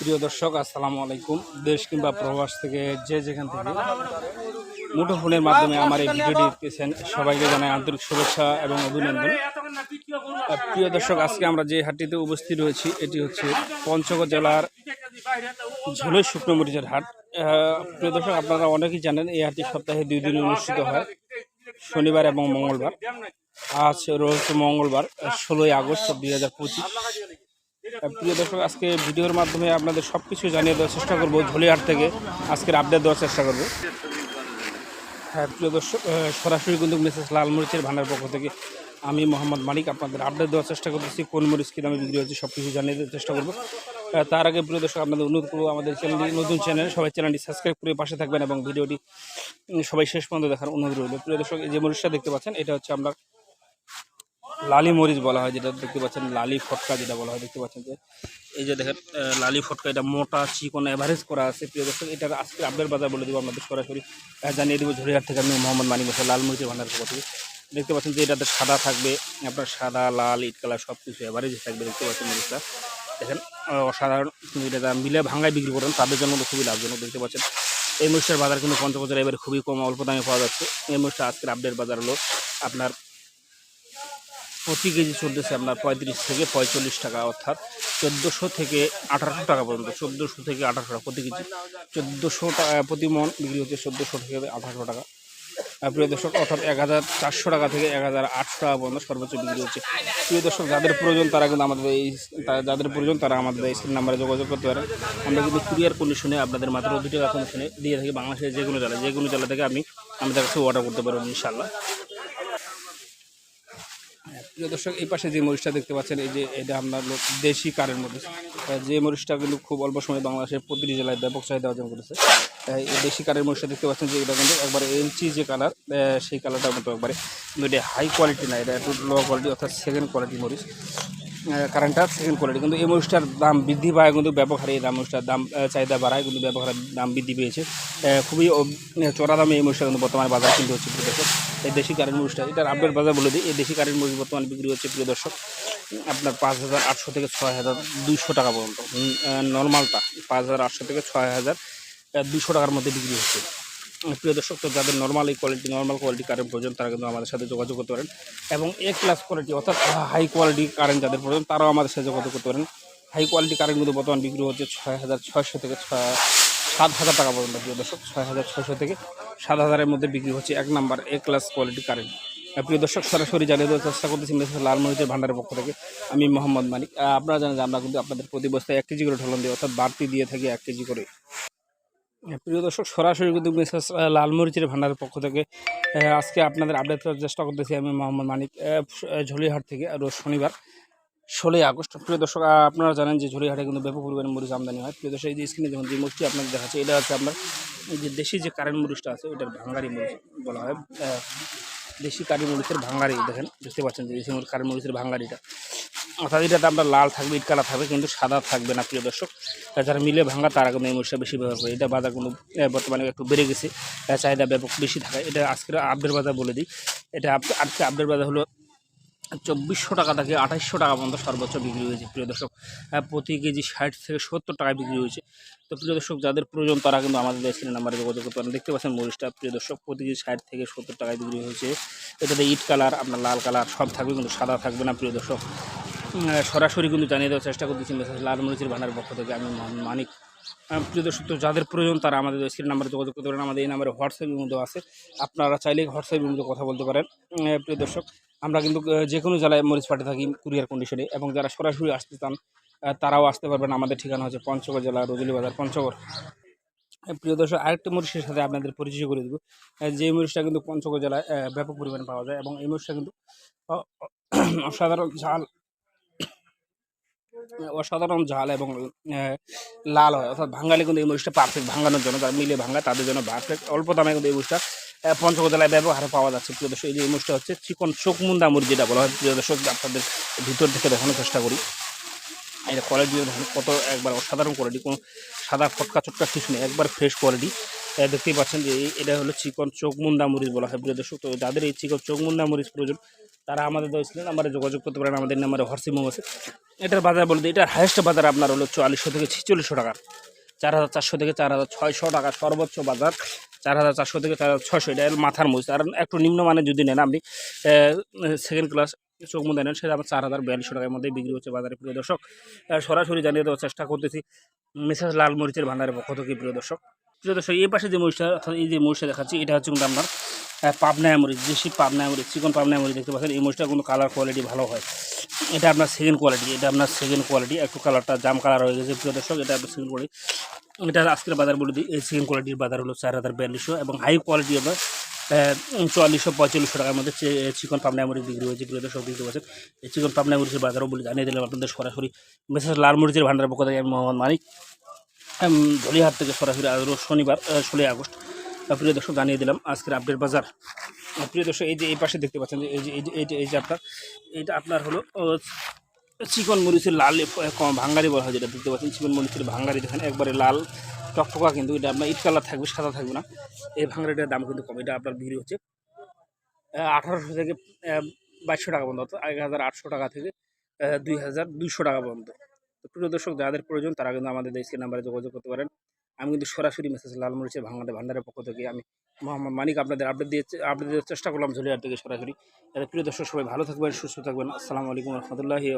প্রিয় দর্শক, আসসালামু আলাইকুম। দেশ কিংবা প্রবাস থেকে যে যেখান থেকে মুঠোফোনের মাধ্যমে আমার এই ভিডিওটি দেখতেছেন, সবাইকে জানাই আন্তরিক শুভেচ্ছা এবং অভিনন্দন। প্রিয় দর্শক, আজকে আমরা যে হাটটিতে উপস্থিত রয়েছি এটি হচ্ছে পঞ্চগড় জেলার ঝোলই শুকনো মরিচের হাট প্রিয় দর্শক, আপনারা অনেকেই জানেন, এই হাটটি সপ্তাহে দুই দিন অনুষ্ঠিত হয়, শনিবার এবং মঙ্গলবার। আজ রয়েছে মঙ্গলবার, ষোলোই আগস্ট দুই হাজার পঁচিশ। প্রিয় দর্শক, আজকে ভিডিওর মাধ্যমে আপনাদের সব কিছু জানিয়ে দেওয়ার চেষ্টা করব ঝোলিহাট থেকে। আজকের আপডেট দেওয়ার চেষ্টা করব। হ্যাঁ প্রিয় দর্শক সরাসরি কিন্তু মেসেজ লাল মরিচের ভান্ডার পক্ষ থেকে আমি মোহাম্মদ মালিক আপনাদের আপডেট দেওয়ার চেষ্টা করতেছি। কোন মরিচ কী দামে বিক্রি হচ্ছে সব কিছু জানিয়ে দেওয়ার চেষ্টা করব। তার আগে প্রিয় দর্শক, আপনাদের অনুরোধ করব আমাদের চ্যানেলটি নতুন চ্যানেল সবাই চ্যানেলটি সাবস্ক্রাইব করে পাশে থাকবেন এবং ভিডিওটি সবাই শেষ পর্যন্ত দেখার অনুরোধ রইল। প্রিয় দর্শক, এই যে মরিচটা দেখতে পাচ্ছেন, এটা হচ্ছে আমরা লালি মরিচ বলা হয়, যেটা দেখতে পাচ্ছেন, লালি ফটকা যেটা বলা হয়, দেখতে পাচ্ছেন যে, এই যে দেখেন লালি ফটকা, এটা মোটা চিকন অ্যাভারেজ করা আছে। প্রিয় দর্শক, এটার আজকে আপডেট বাজার বলে দেবো আপনাদের সরাসরি। জানিয়ে দেবো ঝুড়িহাট থেকে আমি মোহাম্মদ মানিক বসে, লাল মরিচের ভান্ডার থেকে। দেখতে পাচ্ছেন যে, এটাতে সাদা থাকবে, আপনার সাদা, লাল, ইট কালার সব কিছু অ্যাভারেজ থাকবে, দেখতে পাচ্ছেন মরিচটা। দেখেন অসাধারণ এটা যারা মিলে ভাঙায় বিক্রি করেন, তাদের জন্য তো খুবই লাভজনক, দেখতে পাচ্ছেন। এই মরিচটার বাজার কিন্তু পঞ্চবজার এবারে খুবই কম, অল্প দামে পাওয়া যাচ্ছে। এই মরিচটা আজকের আপডেট বাজার হলো আপনার প্রতি কেজি চলতেছে আপনার পঁয়ত্রিশ থেকে পঁয়তাল্লিশ টাকা, অর্থাৎ চোদ্দোশো থেকে আঠারোশো টাকা পর্যন্ত, চোদ্দোশো থেকে আঠারোশো টাকা প্রতি কেজি। চোদ্দোশো টাকা প্রতি মন বিক্রি হচ্ছে চোদ্দোশো থেকে আঠারোশো টাকা। প্রিয় দর্শক, অর্থাৎ এক হাজার চারশো টাকা থেকে এক হাজার আটশো টাকা পর্যন্ত সর্বোচ্চ বিক্রি হচ্ছে। প্রিয় দর্শক, যাদের প্রয়োজন তারা কিন্তু আমাদের এই যাদের প্রয়োজন তারা আমাদের এই স্ক্রিন নাম্বারে যোগাযোগ করতে পারেন। আমরা কিন্তু কুরিয়ার কন্ডিশনে আপনাদের মাত্র দুটি টাকা কন্ডিশনে দিয়ে থাকি বাংলাদেশের যে কোনো জেলায়। যে কোনো জেলা থেকে আমি, আমাদের কাছে অর্ডার করতে পারবেন ইনশাল্লাহ প্রিয় দর্শক, এই পাশে যে মরিচটা দেখতে পাচ্ছেন, এই যে এটা আপনার দেশি কারের মরিচ। যে মরিচটা কিন্তু খুব অল্প সময়ে বাংলাদেশের প্রতিটি জেলায় ব্যাপক চাহিদা অর্জন করেছে। এই দেশি কারের মরিচটা দেখতে পাচ্ছেন যে এটা কিন্তু একবারে এলচি যে কালার সেই কালারটার কিন্তু একবারে কিন্তু এটা হাই কোয়ালিটি না, এটা একটু লো কোয়ালিটি অর্থাৎ সেকেন্ড কোয়ালিটি মরিচ। কারেন্টটা সেকেন্ড কোয়ালিটি কিন্তু এই মরিচটার দাম বৃদ্ধি পায়, কিন্তু ব্যাপক হারে এই দাম দাম চাহিদা বাড়ায়, কিন্তু ব্যাপক হারে দাম বৃদ্ধি পেয়েছে। খুবই চড়া দামে এই মরিচটা কিন্তু বর্তমানে বাজার কিনতে হচ্ছে, প্রিয় দর্শক। এই দেশি কারেন্ট মরিচটা এটার আপডেট বাজার বলে দিই। এই দেশি কারেন্ট মরিচ বর্তমানে বিক্রি হচ্ছে, প্রিয় দর্শক, আপনার পাঁচ হাজার আটশো থেকে ছয় হাজার দুইশো টাকা পর্যন্ত। নর্মালটা পাঁচ হাজার আটশো থেকে ছয় হাজার দুশো টাকার মধ্যে বিক্রি হচ্ছে। প্রিয় দর্শক, তো যাদের নর্মাল এই কোয়ালিটি নর্মাল কোয়ালিটি কারেন্ট প্রয়োজন, তারা কিন্তু আমাদের সাথে যোগাযোগ করতে পারেন। এবং এ ক্লাস কোয়ালিটি অর্থাৎ হাই কোয়ালিটি কারেন্ট যাদের প্রয়োজন, তারাও আমাদের সাথে যোগাযোগ করতে পারেন। হাই কোয়ালিটি কারেন্ট কিন্তু বর্তমান বিক্রি হচ্ছে ছয় হাজার ছয়শো থেকে ছয়, সাত হাজার টাকা পর্যন্ত, প্রিয় দর্শক, ছয় হাজার ছয়শো থেকে সাত হাজারের মধ্যে বিক্রি হচ্ছে এক number A class quality current প্রিয় দর্শক, সরাসরি জানিয়ে দেওয়ার চেষ্টা করতেছি লাল মরিচের ভান্ডারের পক্ষ থেকে, আমি মোহাম্মদ মানিক। আপনারা জানেন যে আমরা কিন্তু আপনাদের প্রতি বস্তায় এক কেজি করে ঢলন দিই, অর্থাৎ বাড়তি দিয়ে থাকি এক কেজি করে। প্রিয় দর্শক, সরাসরি কিন্তু মেসেজ লাল মরিচের ভান্ডারের পক্ষ থেকে আজকে আপনাদের আপডেট করার চেষ্টা করতেছি আমি মোহাম্মদ মানিক ঝুলিহাট থেকে রোজ শনিবার, ষোলোই আগস্ট। প্রিয় দর্শক আপনারা জানেন যে ঝুলিহাটে কিন্তু ব্যাপক পরিমাণে মরিচ আমদানি হয়। প্রিয় দর্শক, এই যে স্ক্রিনে যখন যে মরিচটি আপনাদের দেখাচ্ছে, এটা হচ্ছে আপনার যে দেশি যে কারেন্ট মরিচটা আছে, ওইটার ভাঙ্গারি মরিচ বলা হয়। দেশি কারি মরিচের ভাঙ্গারি, দেখেন দেখতে পাচ্ছেন যে দেশি কারি মরিচের ভাঙ্গারিটা। অর্থাৎ এটাতে আপনার লাল থাকবে ইট কালার থাকবে, কিন্তু সাদা থাকবে না, প্রিয় দর্শক। যারা মিলে ভাঙা তারা কিন্তু এই বেশি ব্যবহার করে। এটা বাজার কোনো বর্তমানে একটু বেড়ে গেছে। চাহিদা ব্যাপক বেশি থাকায়। এটা আজকের আপডেট বাজার বলে দিই। এটা আজকে আপডেট বাজার হলো চব্বিশশো টাকা থেকে আঠাইশশো টাকা পর্যন্ত সর্বোচ্চ বিক্রি হয়েছে, প্রিয় দর্শক। প্রতি কেজি ষাট থেকে সত্তর টাকায় বিক্রি হয়েছে। তো প্রিয় দর্শক, যাদের প্রয়োজন, তারা কিন্তু আমাদের স্ক্রিনের নাম্বারে যোগাযোগ করতে পারেন। দেখতে পাচ্ছেন মরিচটা, প্রিয় দর্শক, প্রতি কেজি ষাট থেকে সত্তর টাকায় বিক্রি হয়েছে। এটাতে ইট কালার, আপনার লাল কালার সব থাকবে, কিন্তু সাদা থাকবে না, প্রিয় দর্শক। সরাসরি কিন্তু জানিয়ে দেওয়ার চেষ্টা করতেছি মেসেজ লাল মরিচের ভান্ডারের পক্ষ থেকে আমি মানিক। প্রিয় দর্শক, তো যাদের প্রয়োজন তারা আমাদের স্ক্রিন নাম্বারে যোগাযোগ করতে পারেন। আমাদের এই নাম্বারে হোয়াটসঅ্যাপের মধ্যে আছে। আপনারা চাইলে হোয়াটসঅ্যাপের মধ্যে কথা বলতে পারেন। প্রিয় দর্শক, আমরা কিন্তু যে কোনো জেলায় মরিচ পাঠিয়ে থাকি কুরিয়ার কন্ডিশনে এবং যারা সরাসরি আসতে চান তারাও আসতে পারবেন। আমাদের ঠিকানা হচ্ছে পঞ্চগড় জেলা রজলি বাজার, পঞ্চগড়। প্রিয় দর্শক, আরেকটা মরিচের সাথে আপনাদের পরিচয় করে দেবো। যে মরিচটা কিন্তু পঞ্চগড় জেলায় ব্যাপক পরিমাণে পাওয়া যায় এবং এই মরিচটা কিন্তু অসাধারণ ঝাল অসাধারণ ঝাল এবং লাল হয়। অর্থাৎ ভাঙালে কিন্তু এই মরিচটা পারফেক্ট ভাঙানোর জন্য, যারা মিলে ভাঙা তাদের জন্য পারফেক্ট অল্প দামে কিন্তু এই মরিচটা জেলায় ব্যবহারে পাওয়া যাচ্ছে। প্রিয় দর্শক, এই যে মরিচটা হচ্ছে চিকন চোখমুন্দা মরিচ যেটা বলা হয়। প্রিয় দর্শক, আপনাদের ভিতর থেকে দেখানোর চেষ্টা করি। এটা কোয়ালিটি দেখেন, কত একবার অসাধারণ কোয়ালিটি কোনো সাদা ফটকা চটকা কিছু নেই, একবার ফ্রেশ কোয়ালিটি দেখতেই পাচ্ছেন যে এটা হলো চিকন চোখমুন্দা মরিচ বলা হয়। প্রিয় দর্শক, তো যাদের এই চিকন চোখমুন্দা মরিচ প্রয়োজন তারা আমাদের দোষলেন নাম্বারে যোগাযোগ করতে পারেন, আমাদের নাম্বারে হোয়াটসঅ্যাপ আছে। এটার বাজার বলতে এটার হাইয়েস্ট বাজার আপনার হলো চুয়াল্লিশশো থেকে ছেচল্লিশশো টাকা। চার হাজার চারশো থেকে চার হাজার ছয়শো টাকা সর্বোচ্চ বাজার, চার হাজার চারশো থেকে চার হাজার ছয়শো, এটা মাথার মরিচ আর একটু নিম্নমানের যদি নেন আপনি সেকেন্ড ক্লাস চোখ মধ্যে নেন, সেটা আমার চার হাজার বিয়াল্লিশশো টাকার মধ্যে বিক্রি হচ্ছে বাজারে, প্রিয় দর্শক। সরাসরি জানিয়ে দেওয়ার চেষ্টা করতেছি, মিসেস লাল মরিচের ভান্ডারের পক্ষ থেকে, প্রিয় দর্শক। প্রিয় দর্শক, এই পাশে যে মরিচটা অর্থাৎ এই যে মরিচটা দেখাচ্ছি, এটা হচ্ছে কিন্তু আপনার পাবনায় মরিচ দেশি পাবনায় মরিচ চিকন পাবনায় মরিচ দেখতে পাচ্ছেন। এই মরিচটা কিন্তু কালার কোয়ালিটি ভালো হয়। এটা আপনার সেকেন্ড কোয়ালিটি এটা আপনার সেকেন্ড কোয়ালিটি একটু কালারটা জাম কালার হয়ে গেছে, প্রিয় দর্শক, এটা আপনার সেকেন্ড কোয়ালিটি এটা আজকের বাজার বলে দিই এই সেকেন্ড কোয়ালিটির বাজার হলো চার হাজার বিয়াল্লিশশো এবং হাই কোয়ালিটি আপনার চুয়াল্লিশশো পঁয়তাল্লিশশো টাকার মধ্যে চিকন পাবনায় মরিচ বিক্রি হয়েছে, প্রিয় দর্শক, দেখতে পাচ্ছেন। এই চিকন পাবনায় মরিচের বাজারও বলে জানিয়ে দিলাম আপনাদের সরাসরি। মেসেজ লাল মরিচের ভান্ডারের পক্ষ থেকে আমি মোহাম্মদ মানিক ধলিহাট থেকে সরাসরি আজ শনিবার ষোলোই আগস্ট। প্রিয় দর্শক, জানিয়ে দিলাম আজকের আপডেট বাজার। প্রিয় দর্শক, এই যে এই পাশে দেখতে পাচ্ছেন এই যে এই যে এই যে এই যে আপনার এইটা আপনার হলো চিকন মরিচের লাল ভাঙ্গারি বলা হয় যেটা দেখতে পাচ্ছেন। চিকন মরিচের ভাঙ্গারি দেখেন একবারে লাল, টকটকা কিন্তু এটা আপনার ইট কালার থাকবে, সাদা থাকবে না। এই ভাঙ্গারিটার দাম কিন্তু কম, এটা আপনার বিক্রি হচ্ছে আঠারোশো থেকে বাইশশো টাকা পর্যন্ত এক হাজার আটশো টাকা থেকে দুই হাজার দুইশো টাকা পর্যন্ত। প্রিয় দর্শক, যাদের প্রয়োজন তারা কিন্তু আমাদের দেশের নাম্বারে যোগাযোগ করতে পারেন। আমি কিন্তু সরাসরি মেসেজ লালমরিচের ভাঙাতে ভান্ডারের পক্ষ থেকে আমি মোহাম্মদ মানিক আপনাদের আপডেট দিয়ে আপডেট দেওয়ার চেষ্টা করলাম ঝুলিয়ার থেকে সরাসরি। প্রিয় দর্শক, সবাই ভালো থাকবেন, সুস্থ থাকবেন। আসসালামু আলাইকুম রহমতুল্লাহি